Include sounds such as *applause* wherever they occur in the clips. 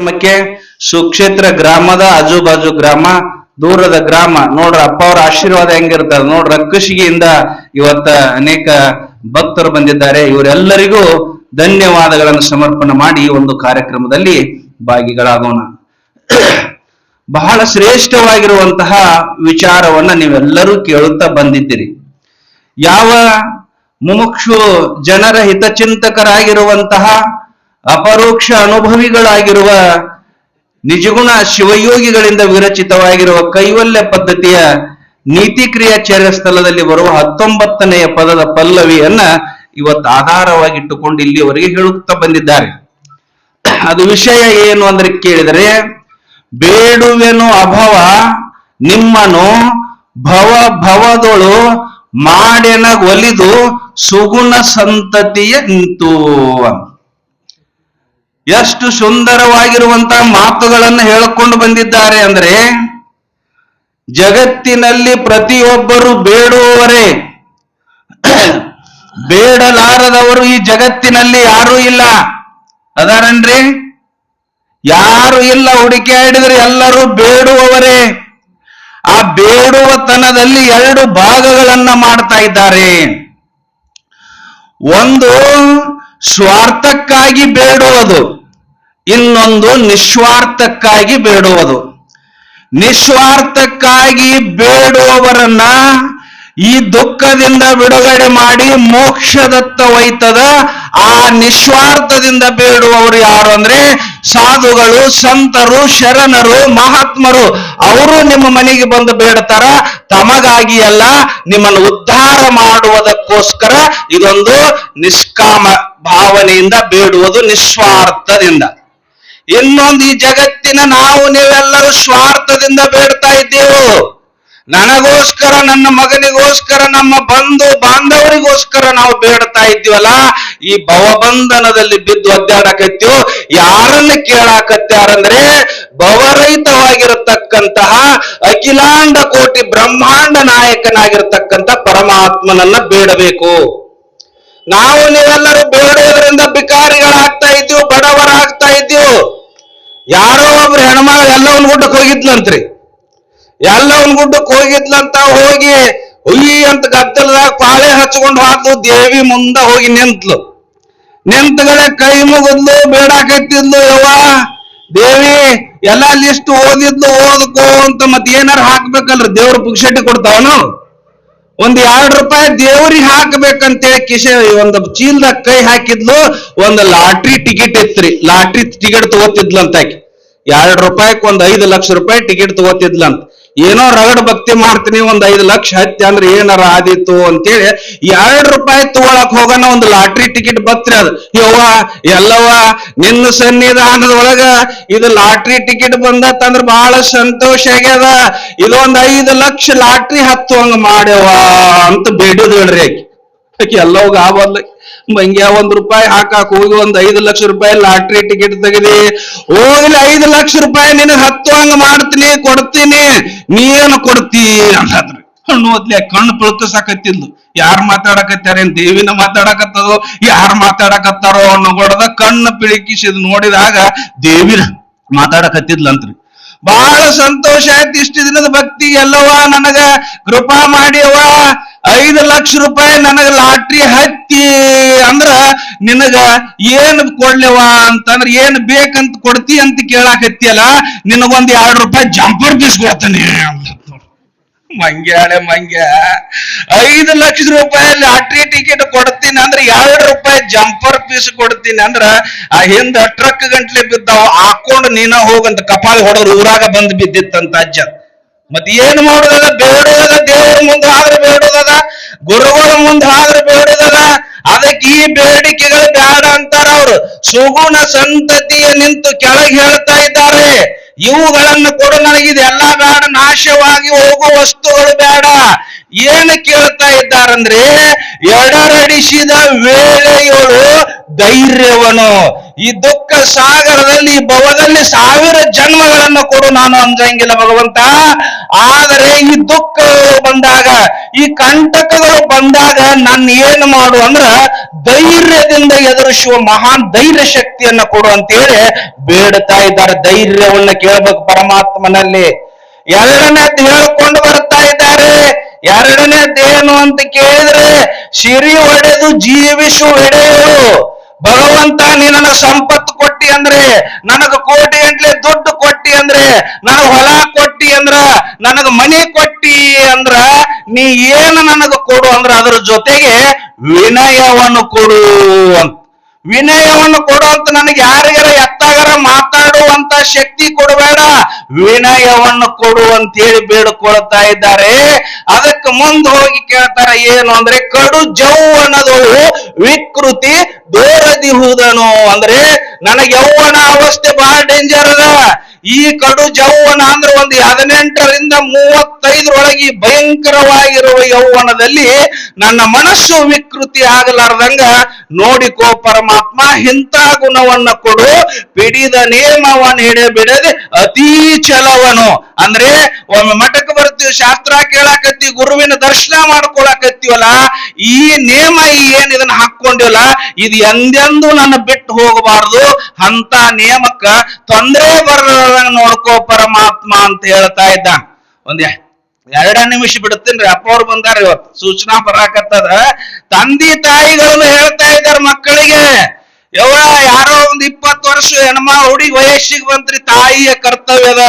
ಕಾರ್ಯಕ್ರಮಕ್ಕೆ ಸುಕ್ಷೇತ್ರ ಗ್ರಾಮದ ಆಜುಬಾಜು ಗ್ರಾಮ, ದೂರದ ಗ್ರಾಮ. ನೋಡ್ರ ಅಪ್ಪ ಅವ್ರ ಆಶೀರ್ವಾದ ಹೆಂಗಿರ್ತಾರ. ನೋಡ್ರ ಕೃಷಿಗೆಯಿಂದ ಇವತ್ತ ಅನೇಕ ಭಕ್ತರು ಬಂದಿದ್ದಾರೆ. ಇವರೆಲ್ಲರಿಗೂ ಧನ್ಯವಾದಗಳನ್ನು ಸಮರ್ಪಣೆ ಮಾಡಿ ಒಂದು ಕಾರ್ಯಕ್ರಮದಲ್ಲಿ ಭಾಗಿಗಳಾಗೋಣ. ಬಹಳ ಶ್ರೇಷ್ಠವಾಗಿರುವಂತಹ ವಿಚಾರವನ್ನ ನೀವೆಲ್ಲರೂ ಕೇಳುತ್ತಾ ಬಂದಿದ್ದೀರಿ. ಯಾವ ಮುಮುಕ್ಷು ಜನರ ಹಿತಚಿಂತಕರಾಗಿರುವಂತಹ ಅಪರೋಕ್ಷ ಅನುಭವಿಗಳಾಗಿರುವ ನಿಜಗುಣ ಶಿವಯೋಗಿಗಳಿಂದ ವಿರಚಿತವಾಗಿರುವ ಕೈವಲ್ಯ ಪದ್ಧತಿಯ ನೀತಿ ಕ್ರಿಯಾಚಾರ್ಯ ಸ್ಥಳದಲ್ಲಿ ಬರುವ ಹತ್ತೊಂಬತ್ತನೆಯ ಪದದ ಪಲ್ಲವಿಯನ್ನ ಇವತ್ತು ಆಧಾರವಾಗಿಟ್ಟುಕೊಂಡು ಇಲ್ಲಿಯವರೆಗೆ ಹೇಳುತ್ತಾ ಬಂದಿದ್ದಾರೆ. ಅದು ವಿಷಯ ಏನು ಅಂದ್ರೆ ಕೇಳಿದರೆ, ಬೇಡುವೆನು ಅಭವ, ನಿಮ್ಮನು ಭವ ಭವದೊಳು ಮಾಡೆನ ಒಲಿದು ಸುಗುಣ ಸಂತತಿಯ ನಿಂತು. ಎಷ್ಟು ಸುಂದರವಾಗಿರುವಂತಹ ಮಾತುಗಳನ್ನು ಹೇಳಿಕೊಂಡು ಬಂದಿದ್ದಾರೆ ಅಂದ್ರೆ, ಜಗತ್ತಿನಲ್ಲಿ ಪ್ರತಿಯೊಬ್ಬರು ಬೇಡುವವರೇ ಬೇಡಲಾರದವರು ಈ ಜಗತ್ತಿನಲ್ಲಿ ಯಾರೂ ಇಲ್ಲ. ಅದಾರನ್ರಿ? ಯಾರು ಇಲ್ಲ. ಹುಡುಕಿ ಆಡಿದ್ರೆ ಎಲ್ಲರೂ ಬೇಡುವವರೇ. ಆ ಬೇಡುವತನದಲ್ಲಿ ಎರಡು ಭಾಗಗಳನ್ನ ಮಾಡ್ತಾ ಇದ್ದಾರೆ. ಒಂದು ಸ್ವಾರ್ಥಕ್ಕಾಗಿ ಬೇಡುವುದು. ಇನ್ನೊಂದು ನಿಸ್ವಾರ್ಥಕ್ಕಾಗಿ ಬೇಡುವುದು ನಿಸ್ವಾರ್ಥಕ್ಕಾಗಿ ಬೇಡುವವರನ್ನ ಈ ದುಃಖದಿಂದ ಬಿಡುಗಡೆ ಮಾಡಿ ಮೋಕ್ಷದತ್ತ ಒಯ್ತದ ಆ ನಿಸ್ವಾರ್ಥದಿಂದ ಬೇಡುವವರು ಯಾರು ಅಂದ್ರೆ ಸಾಧುಗಳು, ಸಂತರು, ಶರಣರು, ಮಹಾತ್ಮರು. ಅವರು ನಿಮ್ಮ ಮನೆಗೆ ಬಂದು ಬೇಡ್ತಾರ. ತಮಗಾಗಿ ಅಲ್ಲ, ನಿಮ್ಮನ್ನು ಉದ್ಧಾರ ಮಾಡುವುದಕ್ಕೋಸ್ಕರ ಇದೊಂದು ನಿಷ್ಕಾಮ ಭಾವನೆಯಿಂದ ಬೇಡುವುದು ನಿಸ್ವಾರ್ಥದಿಂದ. ಇನ್ನೊಂದು ಈ ಜಗತ್ತಿನ ನಾವು ನೀವೆಲ್ಲರೂ ಸ್ವಾರ್ಥದಿಂದ ಬೇಡ್ತಾ ಇದ್ದೇವು ನನಗೋಸ್ಕರ, ನನ್ನ ಮಗನಿಗೋಸ್ಕರ, ನಮ್ಮ ಬಂಧು ಬಾಂಧವರಿಗೋಸ್ಕರ ನಾವು ಬೇಡ್ತಾ ಇದ್ದೀವಲ್ಲ? ಈ ಭವಬಂಧನದಲ್ಲಿ ಬಿದ್ದು ಒದ್ದಾಡಕತ್ತೀವೋ ಯಾರನ್ನ ಕೇಳಾಕತ್ಯಾರಂದ್ರೆ ಭವರಹಿತವಾಗಿರತಕ್ಕಂತಹ ಅಖಿಲಾಂಡ ಕೋಟಿ ಬ್ರಹ್ಮಾಂಡ ನಾಯಕನಾಗಿರ್ತಕ್ಕಂಥ ಪರಮಾತ್ಮನನ್ನ ಬೇಡಬೇಕು. ನಾವು ನೀವೆಲ್ಲರೂ ಬೇಡುವುದರಿಂದ ಬಿಕಾರಿಗಳಾಗ್ತಾ ಇದ್ದೀವಿ? ಬಡವರಾಗ್ತಾ ಇದ್ದೀವಿ? ಯಾರೋ ಒಬ್ರು ಹೆಣ್ಮಗಳು ಎಲ್ಲ ಒಂದ್ ಗುಡ್ಡಕ್ಕೆ ಹೋಗಿದ್ಲಂತ್ರಿ. ಎಲ್ಲ ಒಂದ್ ಗುಡ್ಡಕ್ಕೆ ಹೋಗಿದ್ಲಂತ ಹೋಗಿ ಉಯ್ಯಿ ಅಂತ ಗದ್ದಲದಾಗ ಪಾಳೆ ಹಚ್ಕೊಂಡು ಹಾಕು ದೇವಿ ಮುಂದ ಹೋಗಿ ನಿಂತ್ಲು. ನಿಂತಗಡೆ ಕೈ ಮುಗಿದ್ಲು ಬೇಡಾಕತ್ತಿದ್ಲು ಯವ್ವ, ದೇವಿ, ಎಲ್ಲ ಲಿಸ್ಟ್ ಓದಿದ್ಲು, ಓದ್ಕೋ ಅಂತ ಮತ್ತೆ ಏನಾರು ಹಾಕ್ಬೇಕಲ್ರಿ, ದೇವ್ರ ಪುಕ್ಷಟಿ ಕೊಡ್ತಾವನು? ಒಂದ್ ಎರಡ್ ರೂಪಾಯಿ ದೇವ್ರಿಗೆ ಹಾಕ್ಬೇಕಂತೇಳಿ ಕಿಶ ಒಂದು ಚೀಲ್ದಾಗ ಕೈ ಹಾಕಿದ್ಲು, ಒಂದು ಲಾಟ್ರಿ ಟಿಕೆಟ್ ಇತ್ರಿ. ಲಾಟ್ರಿ ಟಿಕೆಟ್ ತಗೋತಿದ್ಲಂತ ಆಕಿ. ಎರಡ್ ರೂಪಾಯಿಗೆ ಒಂದ್ ಐದು ಲಕ್ಷ ರೂಪಾಯಿ ಟಿಕೆಟ್ ತಗೋತಿದ್ಲಂತ ಏನೋ ರಗಡ್ ಭಕ್ತಿ ಮಾಡ್ತೀನಿ, ಒಂದ್ ಐದು ಲಕ್ಷ ಹತ್ತಿ ಅಂದ್ರೆ ಏನಾರ ಆದಿತ್ತು ಅಂತೇಳಿ ಎರಡ್ ರೂಪಾಯಿ ತಗೊಳಕ್ ಹೋಗೋಣ ಒಂದು ಲಾಟ್ರಿ ಟಿಕೆಟ್ ಬತ್ರಿ ಅದು. ಯವ್ವ ಎಲ್ಲವ ನಿನ್ನ ಸನ್ನಿಧಾನದೊಳಗ ಇದು ಲಾಟ್ರಿ ಟಿಕೆಟ್ ಬಂದತ್ತಂದ್ರ ಬಹಳ ಸಂತೋಷ ಆಗ್ಯದ. ಇದೊಂದ್ ಐದು ಲಕ್ಷ ಲಾಟ್ರಿ ಹತ್ತುವಂಗ ಮಾಡ್ಯವ ಅಂತ ಬೇಡೋದು ಹೇಳ್ರಿ ಆಕಿ. ಎಲ್ಲವಾಗ ಆವಲ್ಲ ಮಂಗ್ಯ ಒಂದ್ ರೂಪಾಯಿ ಹಾಕಾಕ್ ಹೋಗಿ ಒಂದ್ ಐದು ಲಕ್ಷ ರೂಪಾಯಿ ಲಾಟ್ರಿ ಟಿಕೆಟ್ ತೆಗೆದಿ, ಹೋಗ್ಲಿ ಐದು ಲಕ್ಷ ರೂಪಾಯಿ ನಿನಗ್ ಹತ್ತುವಂಗ ಮಾಡ್ತೀನಿ, ಕೊಡ್ತೀನಿ ನೀನು ಕೊಡ್ತಿ ಅಂತಂದ್ರಿ. ಕಣ್ಣು ಓದ್ಲಿ ಕಣ್ಣು ಪುಳ್ಕಸಾಕತ್ತಿದ್ಲು. ಯಾರ್ ಮಾತಾಡಕತ್ಯಾರೇನ್ ದೇವಿನ ಮಾತಾಡಕತ್ತದೋ, ಯಾರ್ ಮಾತಾಡಕತ್ತಾರೋ ಅನ್ನೋ ಗೊಡದ ಕಣ್ಣು ಪಿಳಿಕಿಸಿದ್ ನೋಡಿದಾಗ ದೇವಿನ ಮಾತಾಡಕತ್ತಿದ್ಲಂತ್ರಿ. ಬಹಳ ಸಂತೋಷ ಆಯ್ತು ಇಷ್ಟು ದಿನದ ಭಕ್ತಿ ಎಲ್ಲವ ನನಗ, ಕೃಪಾ ಮಾಡಿಯವ ಐದು ಲಕ್ಷ ರೂಪಾಯಿ ನನಗ ಲಾಟ್ರಿ ಹತ್ತಿ ಅಂದ್ರ ನಿನಗ ಏನ್ ಕೊಡ್ಲೆವ ಅಂತಂದ್ರ ಏನ್ ಬೇಕಂತ ಕೊಡ್ತಿ ಅಂತ ಕೇಳಾಕತ್ತಿಯಲ್ಲ ನಿನಗೊಂದ್ ಎರಡ್ ರೂಪಾಯಿ ಜಂಪರ್ ಪೀಸ್ ಕೊಡ್ತಾನೆ ಅಂತ. ಮಂಗ್ಯಾಳೆ, ಮಂಗ್ಯ. ಐದು ಲಕ್ಷ ರೂಪಾಯಿ ಲಾಟ್ರಿ ಟಿಕೆಟ್ ಕೊಡ್ತೀನಿ ಅಂದ್ರೆ ಎರಡು ರೂಪಾಯಿ ಜಂಪರ್ ಪೀಸ್ ಕೊಡ್ತೀನಿ ಅಂದ್ರ ಆ ಹಿಂದ ಟ್ರಕ್ ಗಂಟ್ಲೆ ಬಿದ್ದಾವ, ಹಾಕೊಂಡು ನೀನ ಹೋಗಂತ ಕಪಾಳ ಹೊಡೋರು ಊರಾಗ ಬಂದ್ ಬಿದ್ದಿತ್ತಂತ ಅಜ್ಜ. ಮತ್ ಏನ್ ಮಾಡೋದದ? ಬೇಡೋದದ? ದೇವ್ರ ಮುಂದೆ ಆದ್ರೆ ಬೇಡೋದದ? ಗುರುಗಳ ಮುಂದೆ ಆದ್ರೆ ಬೇಡೋದದ? ಅದಕ್ಕೆ ಈ ಬೇಡಿಕೆಗಳು ಬೇಡ ಅಂತಾರ ಅವ್ರು. ಸುಗುಣ ಸಂತತಿಯ ನಿಂತು ಕೆಳಗೆ ಹೇಳ್ತಾ ಇದ್ದಾರೆ. ಇವುಗಳನ್ನು ಕೊಡು ನನಗಿದೆಲ್ಲ ಬೇಡ ನಾಶವಾಗಿ ಹೋಗುವ ವಸ್ತುಗಳು ಬೇಡ ಏನು ಕೇಳ್ತಾ ಇದ್ದಾರಂದ್ರೆ, ಎಡರಡಿಸಿದ ವೇಳೆಯೊಳು ಧೈರ್ಯವನು. ಈ ದುಃಖ ಸಾಗರದಲ್ಲಿ ಈ ಭವದಲ್ಲಿ ಸಾವಿರ ಜನ್ಮಗಳನ್ನು ಕೊಡು ನಾನು ಅಂಜಂಗಿಲ್ಲ ಭಗವಂತ. ಆದರೆ ಈ ದುಃಖ ಬಂದಾಗ, ಈ ಕಂಟಕಗಳು ಬಂದಾಗ ನನ್ನ ಏನು ಮಾಡು ಅಂದ್ರ ಧೈರ್ಯದಿಂದ ಎದುರಿಸುವ ಮಹಾನ್ ಧೈರ್ಯ ಶಕ್ತಿಯನ್ನ ಕೊಡು ಅಂತೇಳಿ ಬೇಡ್ತಾ ಇದ್ದಾರೆ. ಧೈರ್ಯವನ್ನ ಕೇಳ್ಬೇಕು ಪರಮಾತ್ಮನಲ್ಲಿ. ಎರಡನೇ ಹೇಳ್ಕೊಂಡು ಬರ್ತಾ ಇದ್ದಾರೆ. ಎರಡನೇದ್ದೇನು ಅಂತ ಕೇಳಿದ್ರೆ, ಸಿರಿ ಒಡೆದು ಜೀವಿಸು ಎಡೆಯು. ಭಗವಂತ ನೀ ನನಗೆ ಸಂಪತ್ತು ಕೊಟ್ಟಿ ಅಂದ್ರೆ, ನನಗ ಕೋಟಿ ಗಂಟ್ಲೆ ದುಡ್ಡು ಕೊಟ್ಟಿ ಅಂದ್ರೆ, ನನಗ ಹೊಲ ಕೊಟ್ಟಿ ಅಂದ್ರ, ನನಗ ಮನೆ ಕೊಟ್ಟಿ ಅಂದ್ರ, ನೀ ಏನು ನನಗ ಕೊಡು ಅಂದ್ರ ಅದ್ರ ಜೊತೆಗೆ ವಿನಯವನ್ನು ಕೊಡು ಅಂತ. ವಿನಯವನ್ನು ಕೊಡು ಅಂತ ನನಗೆ ಯಾರಿಗಾರ ಎತ್ತಾಗರ ಮಾತಾಡುವಂತ ಶಕ್ತಿ ಕೊಡಬೇಡ. ವಿನಯವನ್ನು ಕೊಡು ಅಂತ ಹೇಳಿ ಬೇಡಿಕೊಳ್ತಾ ಇದ್ದಾರೆ. ಅದಕ್ಕೆ ಮುಂದೆ ಹೋಗಿ ಕೇಳ್ತಾರ, ಏನು ಅಂದ್ರೆ ಕಡು ಜೌವನದು ವಿಕೃತಿ ದೋರದಿಹುದನು ಅಂದ್ರೆ ನನಗೆ ಯೌವನ ಅವಸ್ಥೆ ಬಹಳ ಡೇಂಜರ್ ಅದ. ಈ ಕಡು ಜೌವನ ಅಂದ್ರೆ ಒಂದು ಹದಿನೆಂಟರಿಂದ ಮೂವತ್ತೈದರೊಳಗೆ ಭಯಂಕರವಾಗಿರುವ ಯೌವನದಲ್ಲಿ ನನ್ನ ಮನಸ್ಸು ವಿಕೃತಿ ಆಗಲಾರ್ದಂಗ ನೋಡಿಕೋ ಪರಮಾತ್ಮ ಇಂಥ ಗುಣವನ್ನ ಕೊಡು. ಬಿಡಿದ ನೇಮವನ್ ಹಿಡಿಯ ಅತಿ ಚಲವನು. ಅಂದ್ರೆ ಒಮ್ಮೆ ಮಠಕ್ಕೆ ಬರ್ತೀವಿ, ಶಾಸ್ತ್ರ ಕೇಳಾಕತ್ತಿ, ಗುರುವಿನ ದರ್ಶನ ಮಾಡ್ಕೊಳಕತ್ತೀವಲ್ಲ, ಈ ನೇಮ ಏನ್ ಇದನ್ನ ಹಾಕೊಂಡಿವಲ್ಲ ಇದು ಎಂದೆಂದು ನನ್ನ ಬಿಟ್ಟು ಹೋಗಬಾರದು. ಅಂತ ನೇಮಕ್ಕ ತೊಂದರೆ ಬರದಂಗ ನೋಡ್ಕೋ ಪರಮಾತ್ಮ ಅಂತ ಹೇಳ್ತಾ ಇದ್ದ. ಒಂದ್ ಎರಡ ನಿಮಿಷ ಬಿಡ್ತೀನಿ ಅಪ್ಪ ಅವ್ರು ಬಂದಾರ ಇವತ್ತು. ಸೂಚನಾ ಬರಾಕತ್ತದ. ತಂದಿ ತಾಯಿಗಳನ್ನು ಹೇಳ್ತಾ ಇದ್ದಾರೆ ಮಕ್ಕಳಿಗೆ. ಯವ್ವ, ಯಾರೋ ಒಂದ್ ಇಪ್ಪತ್ತು ವರ್ಷ ಹೆಣ್ಮ ಹುಡುಗಿ ವಯಸ್ಸಿಗೆ ಬಂತ್ರಿ. ತಾಯಿಯ ಕರ್ತವ್ಯದ,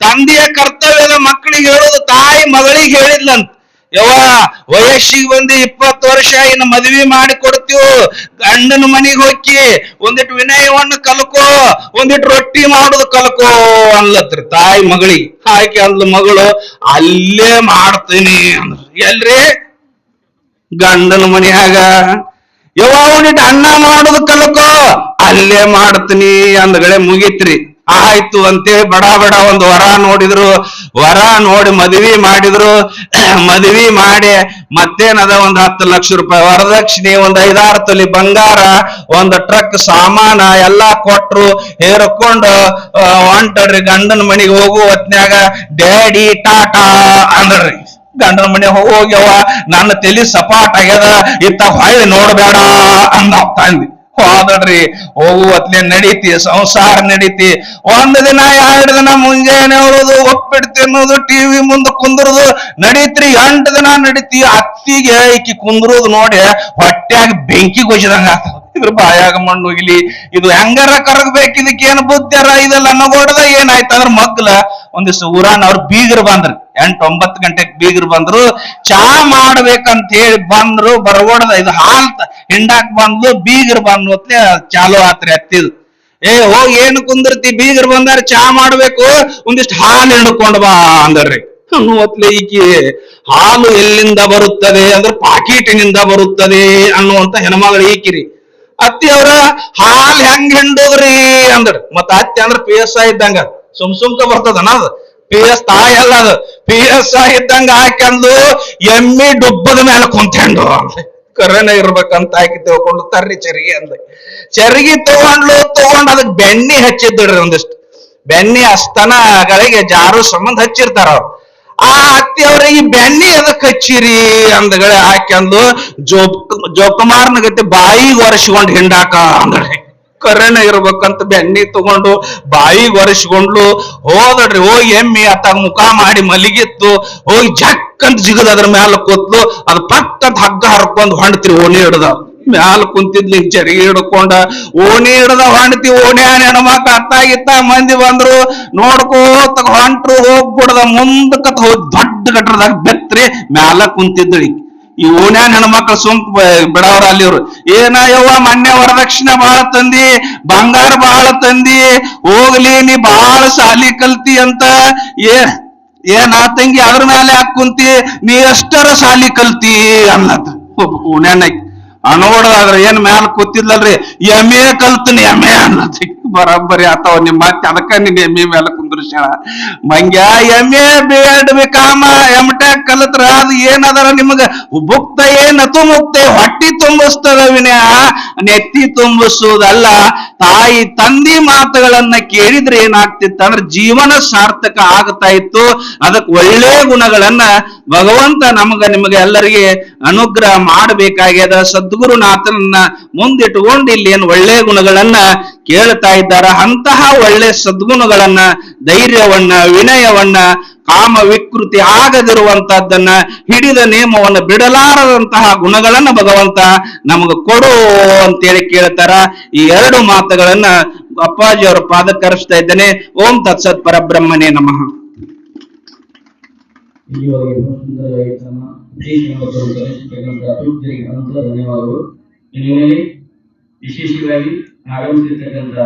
ತಂದೆಯ ಕರ್ತವ್ಯದ ಮಕ್ಕಳಿಗೆ ಹೇಳೋದು ತಾಯಿ ಮಗಳಿಗೆ ಹೇಳಿದ್ಲಂತ. ಯವ್ವ, ವಯಸ್ಸಿಗೆ ಬಂದು ಇಪ್ಪತ್ತು ವರ್ಷ ಇನ್ನು ಮದ್ವಿ ಮಾಡಿ ಕೊಡ್ತೀವ್ ಗಂಡನ ಮನೆಗೆ ಹೋಗಿ ಒಂದಿಟ್ಟು ವಿನಯವನ್ನು ಕಲ್ಕೋ ಒಂದಿಟ್ಟು ರೊಟ್ಟಿ ಮಾಡೋದು ಕಲ್ಕೋ ಅನ್ಲತ್ರಿ ತಾಯಿ ಮಗಳಿಗೆ. ಹಾಕಿ ಅಂದ ಮಗಳು, ಅಲ್ಲೇ ಮಾಡ್ತೀನಿ ಅಂದ್ರು. ಎಲ್ರಿ? ಗಂಡನ ಮನೆಯಾಗ, ಯವ್ವ ಒಂದಿಟ್ಟು ಅನ್ನ ಮಾಡೋದು ಕಲ್ಕೋ, ಅಲ್ಲೇ ಮಾಡ್ತೀನಿ ಅಂದ್ಗಡೆ ಮುಗೀತ್ರಿ. ಆಯ್ತು, ಅಂತೇಳಿ ಬಡ ಬಡ ಒಂದು ವರ ನೋಡಿದ್ರು ವರ ನೋಡಿ ಮದ್ವಿ ಮಾಡಿದ್ರು. *clears throat* ಮದ್ವಿ ಮಾಡಿ ಮತ್ತೇನದ ಒಂದ್ ಹತ್ತು ಲಕ್ಷ ರೂಪಾಯಿ? ವರದಕ್ಷಿಣೆ ಒಂದ್ ಐದಾರು ತೊಲಿ ಬಂಗಾರ, ಒಂದ್ ಟ್ರಕ್ ಸಾಮಾನ ಎಲ್ಲಾ ಕೊಟ್ರು. ಹೇರ್ಕೊಂಡು ಹೊಂಟ್ರಿ ಗಂಡನ ಮನೆಗೆ ಹೋಗು ಹೊತ್ನ್ಯಾಗ, ಡ್ಯಾಡಿ, ಟಾಟಾ ಅಂದ್ರಿ. ಗಂಡನ ಮನೆ ಹೋಗ್ಯವ ನನ್ನ ತಲೆ ಸಪಾಟ್ ಆಗ್ಯದ. ಇತ್ತ ಹೊಳ್ಳಿ ನೋಡ್ಬೇಡ ಅಂದ ಹೋದಡ್ರಿ ಹೋಗು ಅತ್ಲೆ ನಡೀತಿ, ಸಂಸಾರ ನಡೀತಿ. ಒಂದ್ ದಿನ, ಎರಡ್ ದಿನ ಮುಂಜಾನೆ ಹೇಳೋದು ಒಪ್ಪಿಟ್ಟು ತಿನ್ನೋದು ಟಿವಿ ಮುಂದೆ ಕುಂದ್ರದು ನಡೀತ್ರಿ, ಎಂಟು ದಿನ ನಡೀತಿ. ಅತ್ತಿಗೆ ಈಕಿ ಕುಂದ್ರೋದು ನೋಡಿ, ಹೊಟ್ಯಾಗ ಬೆಂಕಿ ಗೊಜ್ಜಿದಂಗ ಇದ್ರ ಬಾಯಾಗ ಮಣ್ಣು ಹೋಗಿಲಿ ಇದು ಹೆಂಗಾರ ಕರಗ್ಬೇಕು ಇದಕ್ಕೇನು ಬುದ್ಧಿರ ಇದೆಲ್ಲ ನಗೋಡ್ದ ಏನಾಯ್ತಂದ್ರ ಮಗ್ಲ ಒಂದಿವ್ಸ ಊರಾನ ಅವ್ರ ಬೀಗರ್ ಬಂದ್ರಿ. ಎಂಟ್, ಒಂಬತ್ತು ಗಂಟೆಗೆ ಬೀಗರ್ ಬಂದ್ರು. ಚಾ ಮಾಡ್ಬೇಕಂತ ಹೇಳಿ ಬಂದ್ರು ಬರಗೋಡದ ಇದು ಹಾಲ್ ತ- ಹಿಂಡಾಕ್ ಬಂದ್ಲು ಬೀಗರ್ ಬಂದ್ ಹೊತ್ಲೆ ಚಾಲು ಆತ್ರಿ ಹತ್ತಿದ್ ಏ, ಹೋಗಿ ಏನು ಕುಂದಿರ್ತಿ, ಬೀಗರ್ ಬಂದಾರ ಚಾ ಮಾಡ್ಬೇಕು, ಒಂದಿಷ್ಟು ಹಾಲು ಹಿಂಡ್ಕೊಂಡ್ ಬಾ ಅಂದರ್ರಿ. ಅನ್ನುವತ್ಲೆ ಈಕಿ, ಹಾಲು ಎಲ್ಲಿಂದ ಬರುತ್ತದೆ ಅಂದ್ರೆ ಪಾಕೀಟಿನಿಂದ ಬರುತ್ತದೆ ಅನ್ನುವಂತ ಹೆಣ್ಮಗಳು ಈಕಿರಿ. ಅತ್ತಿ ಅವ್ರ, ಹಾಲ್ ಹೆಂಗ್ ಹಿಂಡುದ್ರಿ ಅಂದ್ರ. ಮತ್ತ ಅತ್ತಿ ಅಂದ್ರ ಪಿ ಎಸ್ ಐ ಇದ್ದಂಗ. ಸುಮ್ ಸುಮ್ಕ ಬರ್ತದ ಅದು. ಪಿ ಎಸ್ ತಾಯಿ ಅಲ್ಲ ಅದು. ಪಿ ಎಸ್ ಐ ಇದ್ದಂಗ ಹಾಕಂದು ಎಮ್ಮಿ ಡುಬ್ಬದ ಮೇಲೆ ಕುಂತ್ಕೊಂಡು ಕರೆನ ಇರ್ಬೇಕಂತ ಹಾಕಿ ತಗೊಂಡು ತರ್ರಿ ಚರಿಗೆ ಅಂದ ಚರಿಗೆ ತಗೊಂಡ್ಲು, ತಗೊಂಡ್ ಅದಕ್ ಬೆಣ್ಣೆ ಹಚ್ಚಿದ್ರಿ ಒಂದಿಷ್ಟು. ಬೆಣ್ಣೆ ಅಸ್ತನಗಳಿಗೆ ಜಾರು ಸಂಬಂಧ ಹಚ್ಚಿರ್ತಾರ ಅವ್ರು. ಆ ಅತ್ತಿ ಅವ್ರಿಗೆ ಬೆಣ್ಣೆ ಎದಕ್ ಹಚ್ಚಿರಿ ಅಂದಗಳೇ ಹಾಕ್ಯಂದು ಜೋಪ್, ಜೋಕುಮಾರ್ನ ಗತಿ ಬಾಯಿ ಒರೆಸ್ಕೊಂಡ್ ಹಿಂಡಾಕ ಅಂದ್ರೆ ಕರೆನ ಇರ್ಬೇಕಂತ ಬೆಣ್ಣೆ ತಗೊಂಡು ಬಾಯಿ ಒರೆಸ್ಕೊಂಡ್ಲು. ಹೋದಡ್ರಿ ಹೋಗಿ ಎಮ್ಮಿ ಅತ್ತಾಗ ಮುಖ ಮಾಡಿ ಮಲಗಿತ್ತು. ಹೋಗಿ ಜಕ್ ಅಂತ ಜಿಗದ ಅದ್ರ ಮ್ಯಾಲ ಕೂತ್ಲು, ಅದ್ ಪಟ್ ಅಂತ ಹಗ್ಗ ಹರ್ಕೊಂಡ್ ಹೊಂಡ್ತಿರಿ ಓಣಿ ಹಿಡ್ದ. ಮ್ಯಾಲ ಕುಂತಿದ್ಲಿ ಚರಿ ಹಿಡ್ಕೊಂಡ, ಓಣಿ ಹಿಡ್ದ ಹೊಂಡ್ತಿ ಓಣಿ ಅತ್ತ ಅತ್ತಾಗಿತ್ತ ಮಂದಿ ಬಂದ್ರು, ನೋಡ್ಕೋತ ಹೊಂಟ್ರು, ಹೋಗ್ಬಿಡ್ದ, ಮುಂದಕ್ಕ ಹೋದ್ ದೊಡ್ಡ ಗಟ್ರದಾಗ ಬೆತ್ರಿ ಮ್ಯಾಲ ಕುಂತಿದ್ರಿ ಈ ಓಣ್ಯಾನ ಹೆಣ್ಮಕ್ಳು ಸುಂಕ್ ಬಿಡವ್ರ ಅಲ್ಲಿ ಇವ್ರು ಏನ ಯವ್ವ, ಮೊನ್ನೆ ವರದಕ್ಷಿಣೆ ಬಹಳ ತಂದಿ, ಬಂಗಾರ ಬಹಳ ತಂದಿ, ಹೋಗ್ಲಿ ನೀ ಬಹಳ ಸಾಲಿ ಕಲ್ತಿ ಅಂತ ಏ ಏನ ತಂಗಿ ಅದ್ರ ಮೇಲೆ ಯಾಕೆ ಕುಂತಿ? ನೀ ಎಷ್ಟರ ಸಾಲಿ ಕಲ್ತಿ ಅನ್ನತ್ ಓಣ್ಯಾನ ನೋಡದಾದ್ರ ಏನ್ ಮ್ಯಾಲ ಕೂತಿದ್ಲಲ್ರಿ? ಎಂ ಎ ಎಮ್ಮೆ ಎಂ ಎ ಅನ್ನತ್ ಬರೋಬ್ಬರಿ ಆತಾವ ನಿಮ್ಮ ಮತ್ತೆ ಅದಕ್ಕ ಎಮ್ಮಿ ಮೇಲೆ ಕುಂದ್ರಸ್ಯಾಳ. ಮಂಗ್ಯ, ಎಮ್ಮೆ ಬಿ ಎಡ್ ಕಾಮ ಎಂ ಟೆಕ್ ಕಲತ್ರ. ಅದು ಏನದರ ನಿಮಗ ಭುಕ್ತ ಏನತು ಮುಕ್ತೆ ಹೊಟ್ಟಿ ತುಂಬಿಸ್ತದ ವಿನಯ. ನೆತ್ತಿ ತುಂಬಿಸುವುದಲ್ಲ. ತಾಯಿ, ತಂದಿ ಮಾತುಗಳನ್ನ ಕೇಳಿದ್ರೆ ಏನಾಗ್ತಿತ್ತ ಅಂದ್ರೆ ಜೀವನ ಸಾರ್ಥಕ ಆಗ್ತಾ ಇತ್ತು. ಅದಕ್ಕೆ ಒಳ್ಳೆ ಗುಣಗಳನ್ನ ಭಗವಂತ ನಮಗ ನಿಮಗೆ ಎಲ್ಲರಿಗೆ ಅನುಗ್ರಹ ಮಾಡಬೇಕಾಗ್ಯದ. ಸದ್ಗುರುನಾಥನನ್ನ ಮುಂದಿಟ್ಟುಕೊಂಡು ಇಲ್ಲಿ ಏನು ಒಳ್ಳೆ ಗುಣಗಳನ್ನ ಕೇಳ್ತಾ ಇದ್ದಾರ. ಅಂತಹ ಒಳ್ಳೆ ಸದ್ಗುಣಗಳನ್ನ, ಧೈರ್ಯವನ್ನ, ವಿನಯವನ್ನ, ಕಾಮ ವಿಕೃತಿ ಆಗದಿರುವಂತಹದ್ದನ್ನ, ಹಿಡಿದ ನಿಯಮವನ್ನು ಬಿಡಲಾರದಂತಹ ಗುಣಗಳನ್ನ ಭಗವಂತ ನಮಗ ಕೊಡು ಅಂತೇಳಿ ಕೇಳ್ತಾರ. ಈ ಎರಡು ಮಾತುಗಳನ್ನ ಅಪ್ಪಾಜಿ ಅವರ ಪಾದಕ್ಕರಿಸ್ತಾ ಇದ್ದೇನೆ. ಓಂ ತತ್ಸತ್ ಪರಬ್ರಹ್ಮನೇ ನಮಃ. ಸುಂದರವಾಗಿ ಧನ್ಯವಾದಗಳು. ವಿಶೇಷವಾಗಿ ಆಗಮಿಸಿರ್ತಕ್ಕಂಥ